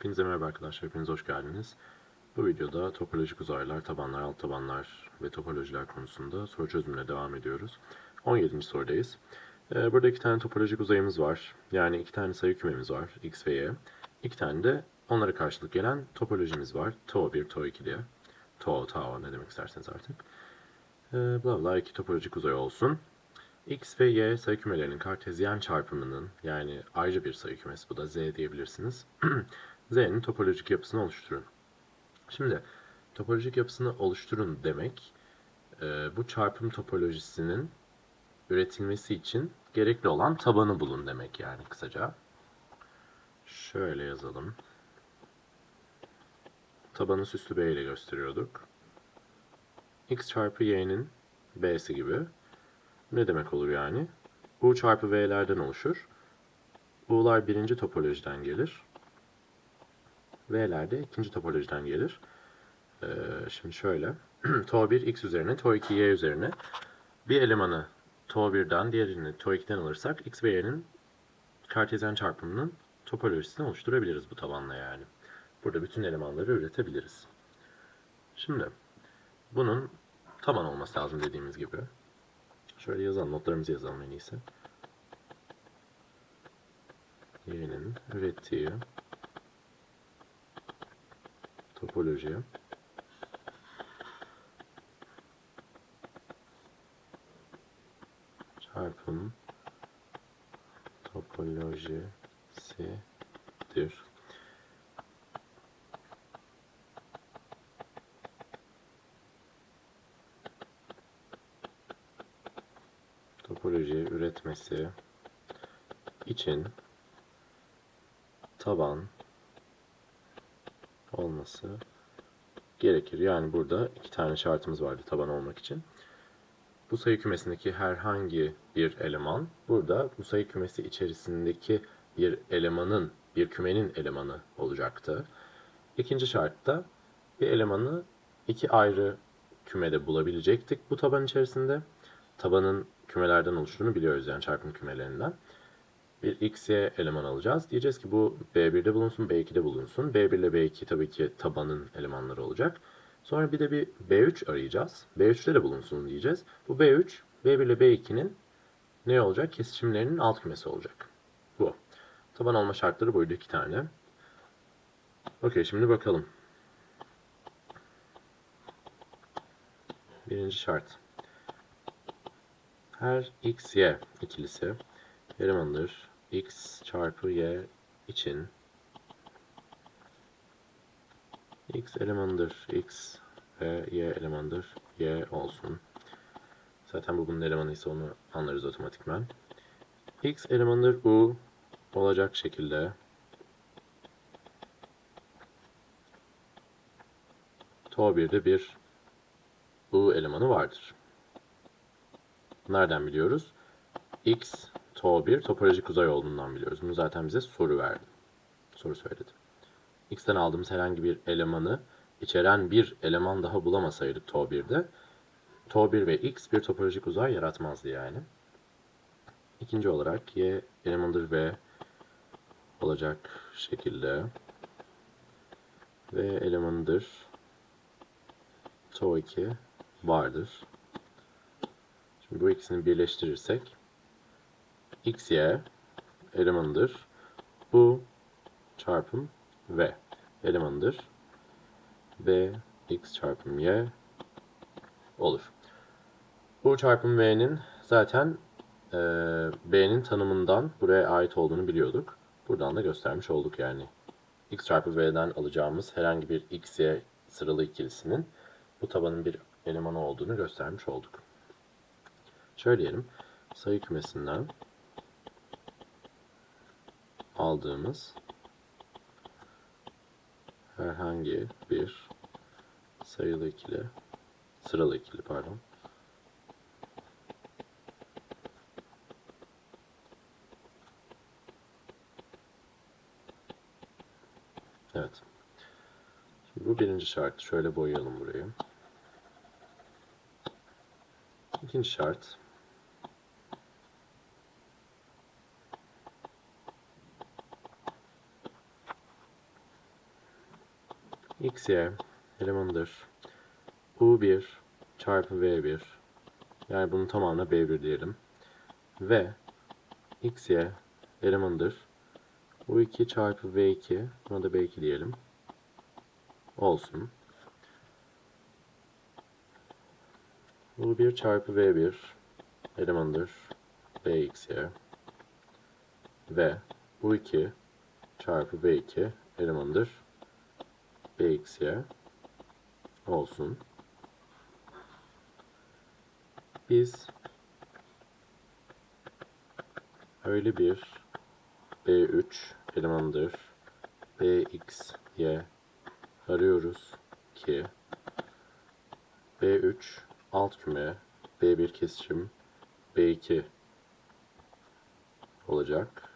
Hepinize merhaba arkadaşlar, hepiniz hoş geldiniz. Bu videoda topolojik uzaylar, tabanlar, alt tabanlar ve topolojiler konusunda soru çözümüne devam ediyoruz. 17. sorudayız. Ee, burada iki tane topolojik uzayımız var. Yani iki tane sayı kümemiz var, x ve y. İki tane de onlara karşılık gelen topolojimiz var. To 1, To 2 diye. To, Tao ne demek isterseniz artık. Ee, bla bla iki topolojik uzay olsun. X ve Y sayı kümelerinin kartezyen çarpımının yani ayrıca bir sayı kümesi bu da Z diyebilirsiniz. Z'nin topolojik yapısını oluşturun. Şimdi topolojik yapısını oluşturun demek e, bu çarpım topolojisinin üretilmesi için gerekli olan tabanı bulun demek yani kısaca. Şöyle yazalım. Tabanı süslü B ile gösteriyorduk. X çarpı Y'nin B'si gibi. Ne demek olur yani? U çarpı V'lerden oluşur. U'lar birinci topolojiden gelir. V'ler de ikinci topolojiden gelir. Ee, şimdi şöyle. to 1 x üzerine, to 2 y üzerine bir elemanı to 1'den diğerini to 2'den alırsak x ve y'nin kartezyen çarpımının topolojisini oluşturabiliriz bu tabanla yani. Burada bütün elemanları üretebiliriz. Şimdi bunun taban olması lazım dediğimiz gibi. Şöyle yazalım, notlarımızı yazalım en iyisi. Y'nin ürettiği topoloji çarpım topolojisidir. topoloji üretmesi için taban olması gerekir. Yani burada iki tane şartımız vardı taban olmak için. Bu sayı kümesindeki herhangi bir eleman burada bu sayı kümesi içerisindeki bir elemanın, bir kümenin elemanı olacaktı. İkinci şartta bir elemanı iki ayrı kümede bulabilecektik bu taban içerisinde. Tabanın kümelerden oluştuğunu biliyoruz yani çarpım kümelerinden. Bir x, y eleman alacağız. Diyeceğiz ki bu B1'de bulunsun, B2'de bulunsun. B1 ile B2 tabii ki tabanın elemanları olacak. Sonra bir de bir B3 arayacağız. B3'te de bulunsun diyeceğiz. Bu B3, B1 ile B2'nin ne olacak? Kesişimlerinin alt kümesi olacak. Bu. Taban olma şartları buydu iki tane. Okey şimdi bakalım. Birinci şart her x, y ikilisi elemandır. X çarpı y için x elemandır x ve y elemandır y olsun. Zaten bu bunun elemanıysa onu anlarız otomatikman. x elemandır u olacak şekilde to 1'de bir u elemanı vardır. Nereden biliyoruz? X to 1 topolojik uzay olduğundan biliyoruz. Bunu zaten bize soru verdi. Soru söyledi. X'ten aldığımız herhangi bir elemanı içeren bir eleman daha bulamasaydık to 1'de to 1 ve X bir topolojik uzay yaratmazdı yani. İkinci olarak Y elemandır V olacak şekilde ve elemandır to 2 vardır. Şimdi bu ikisini birleştirirsek x, y elemanıdır. Bu çarpım v elemanıdır. v x çarpım y olur. Bu çarpım v'nin zaten e, b'nin tanımından buraya ait olduğunu biliyorduk. Buradan da göstermiş olduk yani. x çarpı v'den alacağımız herhangi bir x, y sıralı ikilisinin bu tabanın bir elemanı olduğunu göstermiş olduk. Söyleyelim. Sayı kümesinden aldığımız herhangi bir sayılı ikili, sıralı pardon. Evet. Şimdi bu birinci şart. Şöyle boyayalım burayı. İkinci şart. X, y elemanıdır. U1 çarpı V1 yani bunun tamamına B1 diyelim. Ve x, y elemanıdır. U2 çarpı V2 buna da B2 diyelim. Olsun. U1 çarpı V1 elemanıdır. Bxy ve U2 çarpı B2 elemanıdır. Bxy olsun. Biz öyle bir B3 elemanıdır. Bxy arıyoruz ki B3 alt küme B1 kesişim B2 olacak.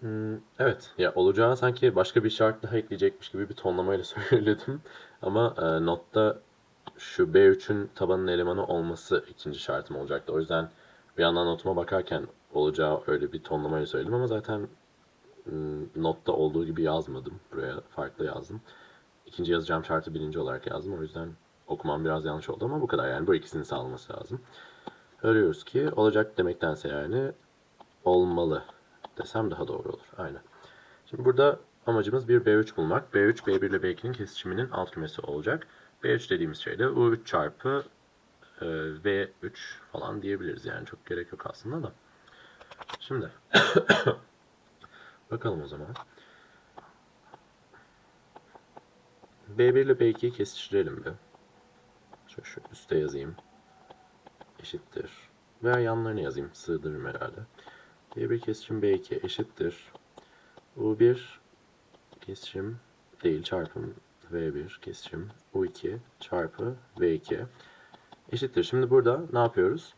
Hmm, evet, ya olacağı sanki başka bir şart daha ekleyecekmiş gibi bir tonlamayla söyledim. Ama e, notta şu B3'ün tabanın elemanı olması ikinci şartım olacaktı. O yüzden bir yandan notuma bakarken olacağı öyle bir tonlamayla söyledim ama zaten hmm, notta olduğu gibi yazmadım. Buraya farklı yazdım. İkinci yazacağım şartı birinci olarak yazdım. O yüzden okumam biraz yanlış oldu ama bu kadar yani. Bu ikisini sağlaması lazım. Arıyoruz ki olacak demektense yani olmalı desem daha doğru olur. Aynen. Şimdi burada amacımız bir B3 bulmak. B3, B1 ile B2'nin kesişiminin alt kümesi olacak. B3 dediğimiz şey de U3 çarpı e, V3 falan diyebiliriz yani. Çok gerek yok aslında da. Şimdi bakalım o zaman. B1 ile B2'yi kesiştirelim bir. Şöyle şu üste yazayım. Eşittir. Veya yanlarını yazayım. Sığdırırım herhalde. B1 kesişim B2 eşittir. U1 kesişim değil çarpım V1 kesişim U2 çarpı V2 eşittir. Şimdi burada ne yapıyoruz?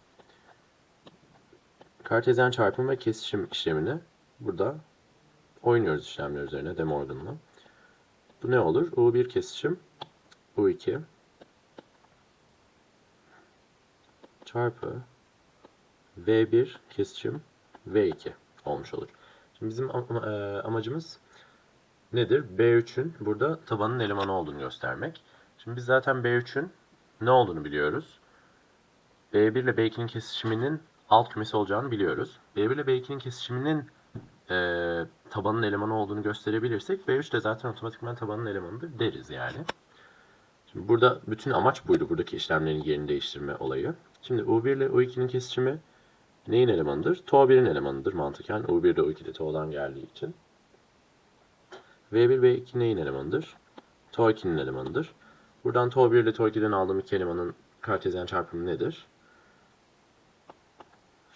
Kartezyen çarpım ve kesişim işlemini burada oynuyoruz işlemler üzerine De Morgan'la. Bu ne olur? U1 kesişim U2 çarpı V1 kesişim V2 olmuş olur. Şimdi bizim am- e, amacımız nedir? B3'ün burada tabanın elemanı olduğunu göstermek. Şimdi biz zaten B3'ün ne olduğunu biliyoruz. B1 ile B2'nin kesişiminin alt kümesi olacağını biliyoruz. B1 ile B2'nin kesişiminin e, tabanın elemanı olduğunu gösterebilirsek B3 de zaten otomatikman tabanın elemanıdır deriz yani. Şimdi burada bütün amaç buydu buradaki işlemlerin yerini değiştirme olayı. Şimdi U1 ile U2'nin kesişimi neyin elemanıdır? To1'in elemanıdır mantıken. U1 ile U2 de To'dan geldiği için. V1 V2 neyin elemanıdır? To2'nin elemanıdır. Buradan To1 ile To2'den aldığım iki elemanın kartezyen çarpımı nedir?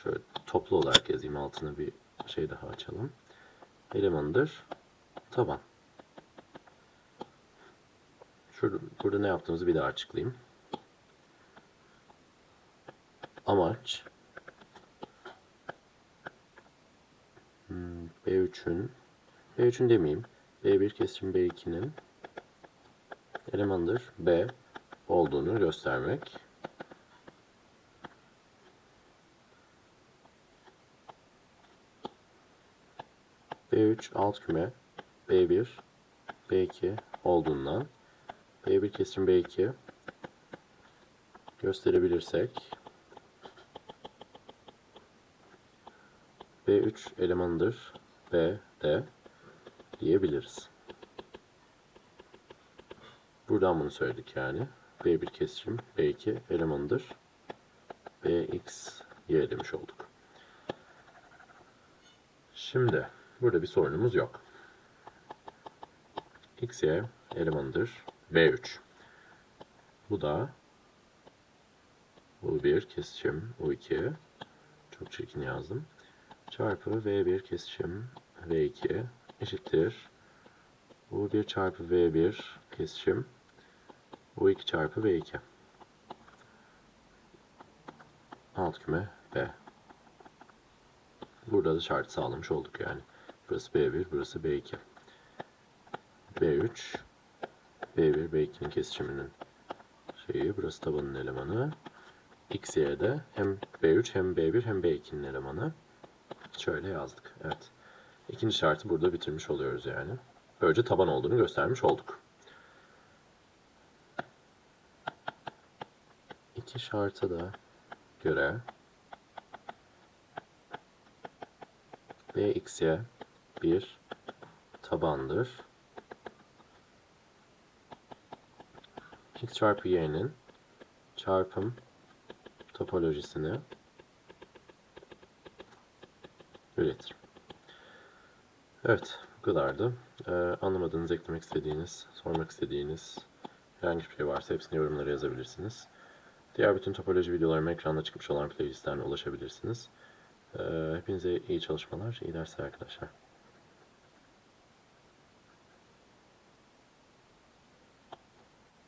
Şöyle toplu olarak yazayım altına bir şey daha açalım. Elemanıdır. Taban. Şurada, burada ne yaptığımızı bir daha açıklayayım. Amaç hmm, B3'ün B3'ün demeyeyim. B1 kesişim B2'nin elemanıdır B olduğunu göstermek. B3 alt küme B1 B2 olduğundan B1 kesişim B2 gösterebilirsek B3 elemanıdır B de diyebiliriz. Buradan bunu söyledik yani. B1 kesişim B2 elemanıdır. BX Y demiş olduk. Şimdi burada bir sorunumuz yok. XY elemanıdır. B3. Bu da U1 kesişim U2 çok çirkin yazdım. Çarpı V1 kesişim V2 eşittir. U1 çarpı V1 kesişim U2 çarpı V2. Alt küme B. Burada da şart sağlamış olduk yani. Burası B1, burası B2. B3 B1, B2'nin kesişiminin şeyi. Burası tabanın elemanı. X, Y'de hem B3 hem B1 hem B2'nin elemanı. Şöyle yazdık. Evet. İkinci şartı burada bitirmiş oluyoruz yani. Böylece taban olduğunu göstermiş olduk. İki şarta da göre bxy bir tabandır. x çarpı y'nin çarpım topolojisini üretir. Evet, bu kadardı. Ee, anlamadığınız, eklemek istediğiniz, sormak istediğiniz herhangi bir şey varsa hepsini yorumlara yazabilirsiniz. Diğer bütün topoloji videolarıma ekranda çıkmış olan playlistlerine ulaşabilirsiniz. Ee, hepinize iyi çalışmalar, iyi dersler arkadaşlar.